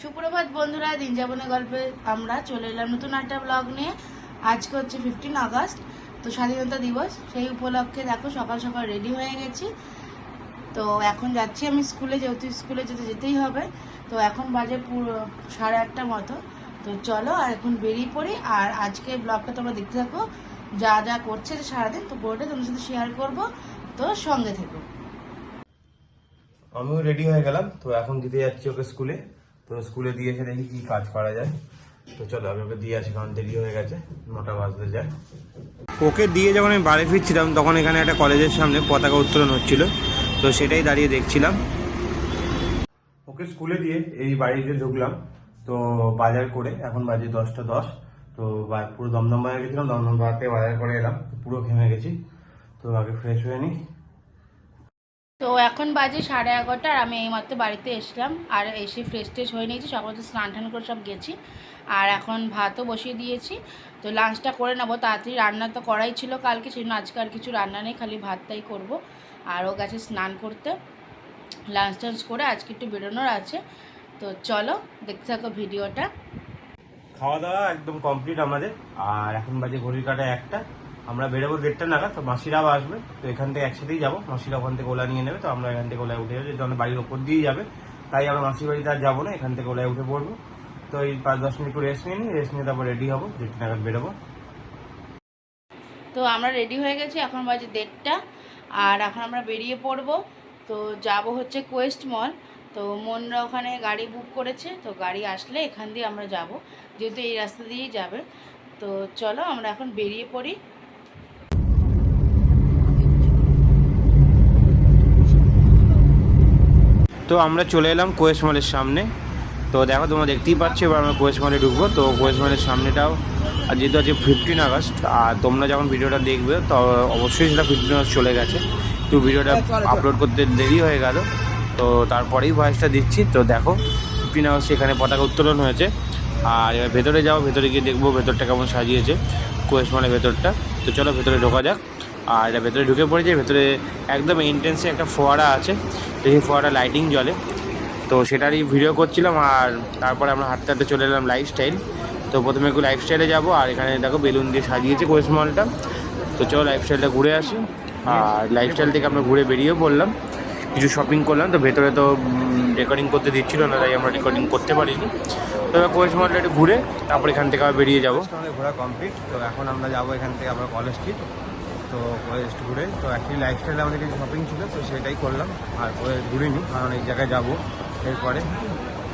সুপ্রভাত বন্ধুরা, দিন যাপনের গল্পে আমরা চলে এলাম নতুন একটা ব্লগ নিয়ে। আজকে হচ্ছে ফিফটিন আগস্ট, তো স্বাধীনতা দিবস, সেই উপলক্ষে দেখো সকাল সকাল রেডি হয়ে গেছি। তো এখন যাচ্ছি আমি স্কুলে যেহেতু স্কুলে যেতে যেতেই হবে, তো এখন বাজে পুরো সাড়ে আটটা মতো। তো চলো আর এখন বেরিয়ে পড়ি, আর আজকে ব্লগটা তোমরা দেখতে থাকো। যা যা করছে সারাদিন, তো পুরোটা তোমার সাথে শেয়ার করব। তো সঙ্গে থেকো। আমিও রেডি হয়ে গেলাম, তো এখন দিতে যাচ্ছি ওকে স্কুলে তো স্কুলে দিয়ে এসে দেখি কি কাজ করা যায়। তো চলো আমি ওকে দিয়ে আসি কারণ দেরি হয়ে গেছে। নটা বাজতে যায়। ওকে দিয়ে যখন আমি বাড়ি ফিরছিলাম তখন এখানে একটা কলেজের সামনে পতাকা উত্তোলন হচ্ছিল। তো সেটাই দাঁড়িয়ে দেখছিলাম। ওকে স্কুলে দিয়ে এই বাড়িতে ঢুকলাম। তো বাজার করে এখন বাজে দশটা দশ। তো পুরো দমদম বাজার গেছিলাম দমদম বাজার থেকে বাজার করে এলাম। পুরো ঘেমে গেছি। তো আগে ফ্রেশ হয়ে নিই। তো এখন বাজে সাড়ে এগারোটা আর আমি এইমাত্র বাড়িতে এসলাম আর এসে ফ্রেশ ট্রেশ হয়ে নিয়েছি সকালে তো স্নান টান করে সব গেছি আর এখন ভাতও বসিয়ে দিয়েছি। তো লাঞ্চটা করে নেব, তাড়াতাড়ি রান্না তো করাই ছিল কালকে সেই জন্য আজকে আর কিছু রান্না নেই, খালি ভাতটাই করব আর ও গেছে স্নান করতে। লাঞ্চ টাঞ্চ করে আজকে একটু বেরোনোর আছে। তো চলো, দেখতে থাকো ভিডিওটা। খাওয়া দাওয়া একদম কমপ্লিট আমাদের, আর এখন বাজে ঘড়ির কাটা একটা। আমরা বেরোবো দেড়টা নাগাদ, তো মাসিরাও আসবে, তো এখান থেকে একসাথেই যাব। মাসিরা ওখান থেকে ওলা নিয়ে নেবে, তো আমরা এখান থেকে ওলায় উঠে যাব। যেহেতু আমাদের বাড়ির ওপর দিয়েই যাবে, তাই আমরা মাসির বাড়িতে আর যাব না, এখান থেকে ওলায় উঠে পড়ব। তো এই পাঁচ দশ মিনিট রেস্ট নিয়ে নিই রেস্ট নিয়ে তারপর রেডি হব, দেড়টা নাগাদ বেরোবো। তো আমরা রেডি হয়ে গেছি, এখন বাজে দেড়টা, আর এখন আমরা বেরিয়ে পড়ব। তো যাব হচ্ছে কোয়েস্ট মল তো মনরা ওখানে গাড়ি বুক করেছে, তো গাড়ি আসলে এখান দিয়ে আমরা যাব, যেহেতু এই রাস্তা দিয়েই যাবে। তো চলো আমরা এখন বেরিয়ে পড়ি। তো আমরা চলে এলাম কোয়েস মলের সামনে। তো দেখো তোমরা দেখতেই পাচ্ছ এবার আমরা কোয়েস মলে ঢুকবো। তো কোয়েস মলের সামনেটাও আর যেহেতু আছে ফিফটিন আগস্ট আর তোমরা যখন ভিডিওটা দেখবে তো অবশ্যই সেটা ফিফটিন আগস্ট চলে গেছে। তো ভিডিওটা আপলোড করতে দেরি হয়ে গেল। তো তারপরেই ভয়েসটা দিচ্ছি। তো দেখো ফিফটিন আগস্ট এখানে পতাকা উত্তোলন হয়েছে। আর এবার ভেতরে যাও ভেতরে গিয়ে দেখব ভেতরটা কেমন সাজিয়েছে কোয়েস মলের ভেতরটা। তো চলো ভেতরে ঢোকা যাক। আর এটা ভেতরে ঢুকে পড়েছে ভেতরে একদম এন্ট্রেন্সে একটা ফোয়ারা আছে। সেই ফোয়ারা লাইটিং জ্বলে তো সেটারই ভিডিও করছিলাম আর তারপরে আমরা হাঁটতে হাঁটতে চলে এলাম লাইফস্টাইল তো প্রথমে একটু লাইফস্টাইলে যাব আর এখানে দেখো বেলুন দিয়ে সাজিয়েছে কোয়েস মলটা। তো চলো লাইফস্টাইলটা ঘুরে আসি। আর লাইফস্টাইল থেকে আমরা ঘুরে বেরিয়েও পড়লাম। কিছু শপিং করলাম, তো ভেতরে তো রেকর্ডিং করতে দিচ্ছিল না, তাই আমরা রেকর্ডিং করতে পারিনি। তো এবার কোয়েস মলটা একটু ঘুরে, তারপর এখান থেকে আবার বেরিয়ে যাব। ঘোরা কমপ্লিট তো এখন আমরা যাব এখান থেকে আবার কলেজ স্ট্রিট তো কলেজ ঘুরে। তো অ্যাকচুয়ালি লাইফস্টাইলে আমাদের কিছু শপিং ছিল তো সেটাই করলাম। আর কলেজ ঘুরিনি কারণ এই জায়গায় যাব এরপরে।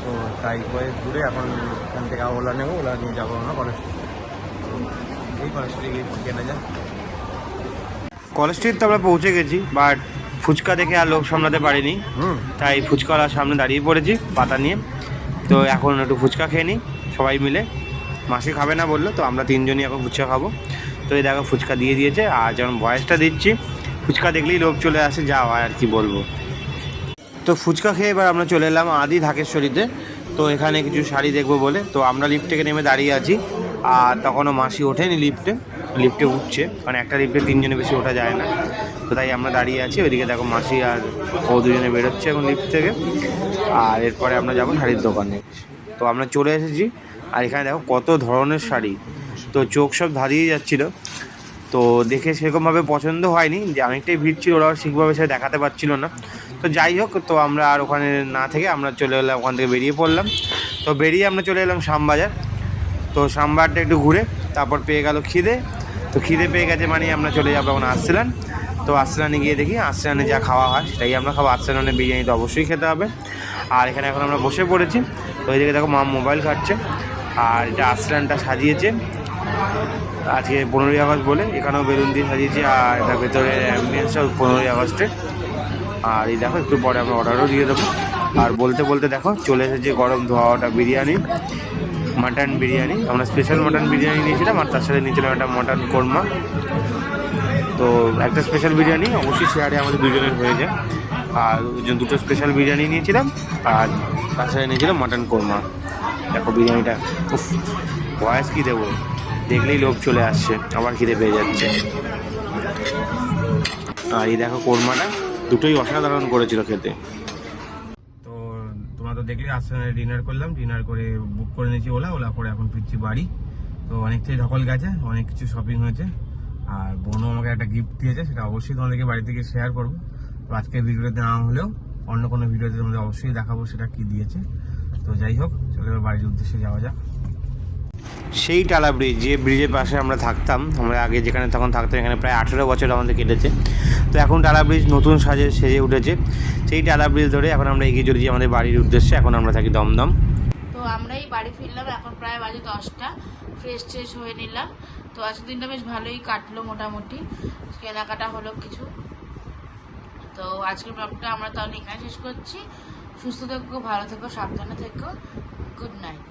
তো তাই কলেজ ঘুরে এখন এখান থেকে ওলা নেব ওলা নিয়ে যাব আমরা কলেজ এই কলেজ স্ট্রিটে গিয়ে কেনা যায় কলেজ স্ট্রিট তো আমরা পৌঁছে গেছি বাট ফুচকা দেখে আর লোক সামলাতে পারিনি। তাই ফুচকাওয়ালার সামনে দাঁড়িয়ে পড়েছি পাতা নিয়ে। তো এখন একটু ফুচকা খেয়ে নিই সবাই মিলে। মাসি খাবে না বলল তো আমরা তিনজনই এখন ফুচকা খাব। তো এই দেখো ফুচকা দিয়ে দিয়েছে, আর যখন ভয়েসটা দিচ্ছি, ফুচকা দেখলেই লোক চলে আসে, যা হয় আর কি বলব। তো ফুচকা খেয়ে এবার আমরা চলে এলাম আদি ঢাকেশ্বরীতে তো এখানে কিছু শাড়ি দেখব বলে। তো আমরা লিফট থেকে নেমে দাঁড়িয়ে আছি, আর তখনও মাসি ওঠেনি লিফটে লিফটে উঠছে, কারণ একটা লিফটে তিনজনে বেশি ওঠা যায় না। তো তাই আমরা দাঁড়িয়ে আছি, ওইদিকে দেখো মাসি আর ও দুজনে বেরোচ্ছে এখন লিফট থেকে। আর এরপরে আমরা যাব শাড়ির দোকানে। তো আমরা চলে এসেছি, আর এখানে দেখো কত ধরনের শাড়ি। তো চোখ সব ধারিয়ে যাচ্ছিল। তো দেখে সেরকমভাবে পছন্দ হয়নি, যে অনেকটাই ভিড় ছিল, ওরাও ঠিকভাবে সে দেখাতে পারছিল না। তো যাই হোক, তো আমরা আর ওখানে না থেকে আমরা চলে এলাম, ওখান থেকে বেরিয়ে পড়লাম। তো বেরিয়ে আমরা চলে এলাম শ্যামবাজার। তো শ্যামবাজারটা একটু ঘুরে, তারপর পেয়ে গেল খিদে। তো খিদে পেয়ে গেছে মানে আমরা চলে যাব এখন আসছিলাম তো আসলানে গিয়ে দেখি আসলানে যা খাওয়া হয় সেটাই আমরা খাব। আসলানে বিরিয়ানি তো অবশ্যই খেতে হবে। আর এখানে এখন আমরা বসে পড়েছি। তো ওইদিকে দেখো মা মোবাইল খাচ্ছে, আর এটা আসলানটা সাজিয়েছে। আজকে পনেরোই আগস্ট বলে, এখানেও বেলুন দিয়ে সাজিয়েছে, আর এটা ভেতরে অ্যাম্বিয়েন্সটাও পনেরোই আগস্টের আর এই দেখো, একটু পরে আমরা অর্ডারও দিয়ে দেবো। আর বলতে বলতে দেখো, চলে এসেছে গরম ধোয়াটা বিরিয়ানি মাটন বিরিয়ানি। আমরা স্পেশাল মাটন বিরিয়ানি নিয়েছিলাম, আর তার সাথে নিয়েছিলাম একটা মাটন কোরমা। তো একটা স্পেশাল বিরিয়ানি, অবশ্যই শেয়ারে আমাদের দুজনের হয়ে যায়। আর দুটো স্পেশাল বিরিয়ানি নিয়েছিলাম, আর তার সাথে নিয়েছিলাম মাটন কোরমা। দেখো বিরিয়ানিটা, উফ ভয়েস কী দেবো? দেখলেই লোক চলে আসছে, আবার খিদে পেয়ে যাচ্ছে। আর এই দেখো কোরমাটা, দুটোই অসাধারণ করেছিল খেতে। তো তোমরা তো দেখলে আসামে ডিনার করলাম ডিনার করে বুক করে নিয়েছি ওলা ওলা করে এখন ফিরছি বাড়ি। তো অনেকটাই ধকল গেছে, অনেক কিছু শপিং হয়েছে। আর বোনও আমাকে একটা গিফট দিয়েছে, সেটা অবশ্যই তোমাদেরকে বাড়ি থেকে শেয়ার করব। তো আজকের ভিডিওতে না হলেও অন্য কোনো ভিডিওতে তোমাদের অবশ্যই দেখাবো, সেটা কি দিয়েছে। তো যাই হোক, চলো বাড়ির উদ্দেশ্যে যাওয়া যাক। সেই টালা ব্রিজ যে ব্রিজের পাশে আমরা থাকতাম, আমরা আগে যেখানে তখন থাকতাম, এখানে প্রায় আঠেরো বছর আমাদের কেটেছে। তো এখন টালা ব্রিজ নতুন সাজে, সেজে উঠেছে। সেই টালা ব্রিজ ধরে এখন আমরা এগিয়ে চলেছি আমাদের বাড়ির উদ্দেশ্যে, এখন আমরা থাকি দমদম। তো আমরাই বাড়ি ফিরলাম, এখন প্রায় বাজে দশটা। ফ্রেশ ট্রেশ হয়ে নিলাম। তো আজকের দিনটা বেশ ভালোই কাটলো মোটামুটি। কেনাকাটা হলো কিছু। তো আজকের ব্লগটা আমরা তাহলে এখানে শেষ করছি। সুস্থ থেকো, ভালো থেকো, সাবধানে থেকো। Good night